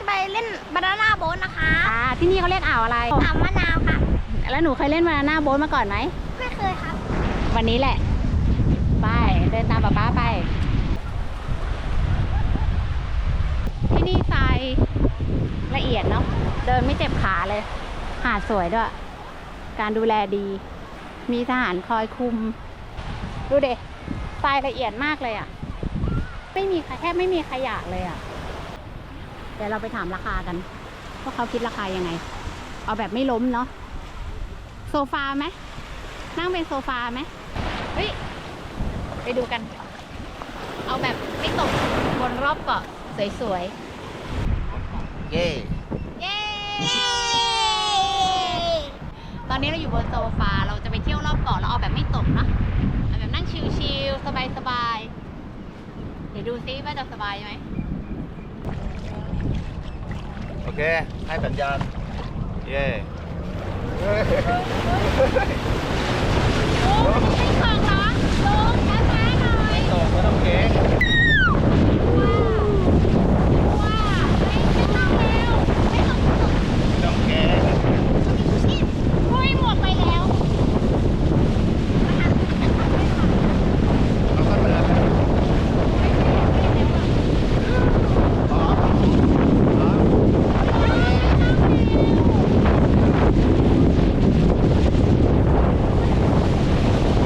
จะไปเล่นบานาน่าโบ๊ทนะคะอ่าที่นี่เขาเรียกอ่าวอะไร อ่าวมะนาวค่ะ แล้วหนูเคยเล่นบานาน่าโบ๊ทมาก่อนไหม ไม่เคยครับ วันนี้แหละ ไป เดินตามป๊าป๊าไป ที่นี่ทรายละเอียดเนาะ เดินไม่เจ็บขาเลย หาดสวยด้วย การดูแลดี มีทหารคอยคุม ดูเด็ทรายละเอียดมากเลยอะ่ะ ไม่มีแทบไม่มีขยะเลยอะ่ะ เดี๋ยวเราไปถามราคากันว่าเขาคิดราคายังไง เอาแบบไม่ล้มเนาะโซฟาไหมนั่งเป็นโซฟาไหมเฮ้ยไปดูกัน เอาแบบไม่ตกบนรอบเกาะสวยเย่ๆเย้ตอนนี้เราอยู่บนโซฟาเราจะไปเที่ยวรอบเกาะเราเอาแบบไม่ตกเนอะเอาแบบนั่งชิลๆสบายๆเดี๋ยวดูซิว่าจะสบายไหม โอเคให้สัญญาณเย่โอ้ยไม่ของเหรอลงช้าๆหน่อย ตกไม่ต้องเก่ง ว้าไม่ไม่ต้องเร็วไม่ต้องตก ไม่ต้องเก่ง ห้อยหมวกไปแล้ว เอาเข้าไปเลยอ๋ออ๋อ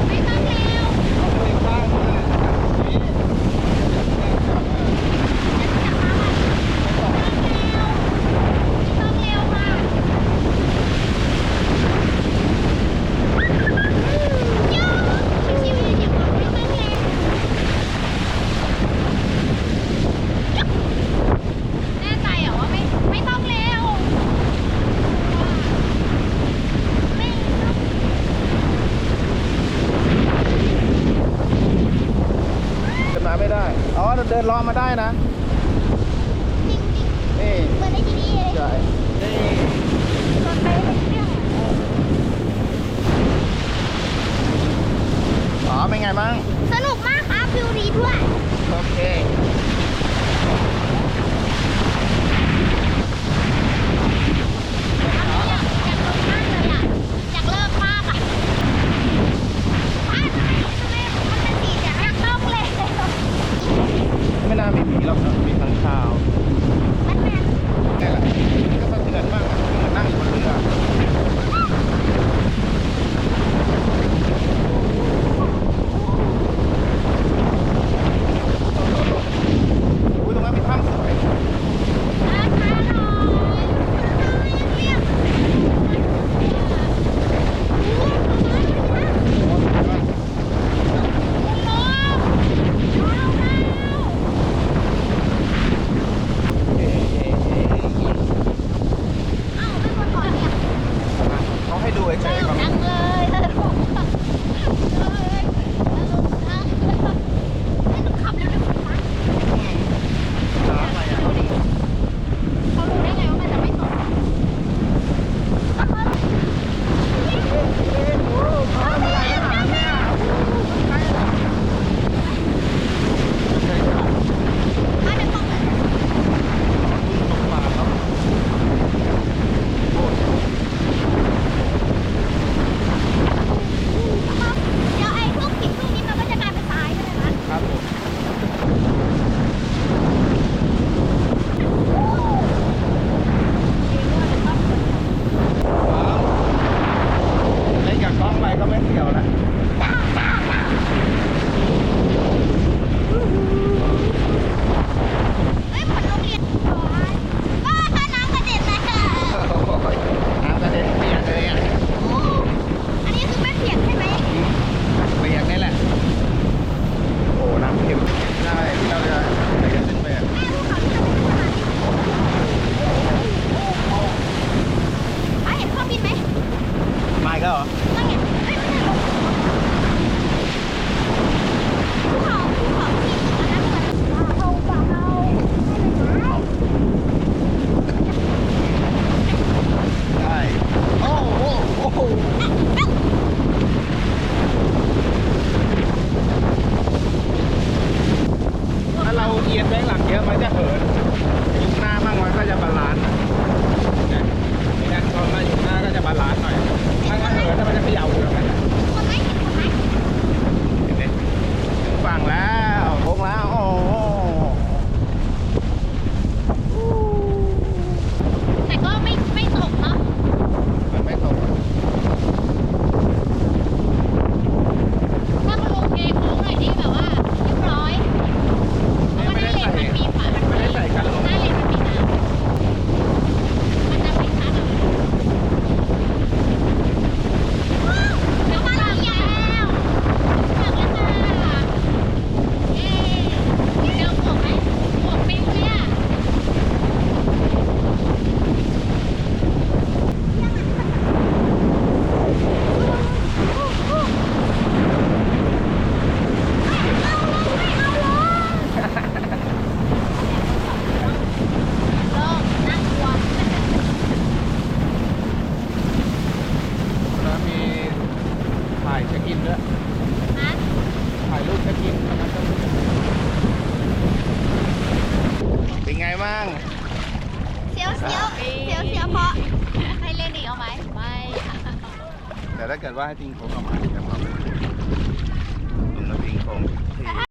ไม่ต้องเร็ว ไม่ข้างเลยนี่ ต้องเร็วค่ะชิวๆอย่าบอกไม่ต้องเร็วแน่ใจเหรอว่าไม่ไม่ต้องเร็วไม่ ขึ้นมาไม่ได้ อ๋อ เดินล้อมาได้นะจริงนี่ๆเหมือนในทีวีเลยใช่นี่รถไปเป็นเครื่องอ๋อเป็นไงบ้าง สนุกมากครับวิวดีด้วย โอเค ไงมั่งเสียวเสียวเสียวเสียวเพราะให้เล่นอีกเอาไหมไม่แต่ถ้าเกิดว่าให้ทิ้งโค้งออกมาจะมาตรงนั้นทิ้งโค้งที่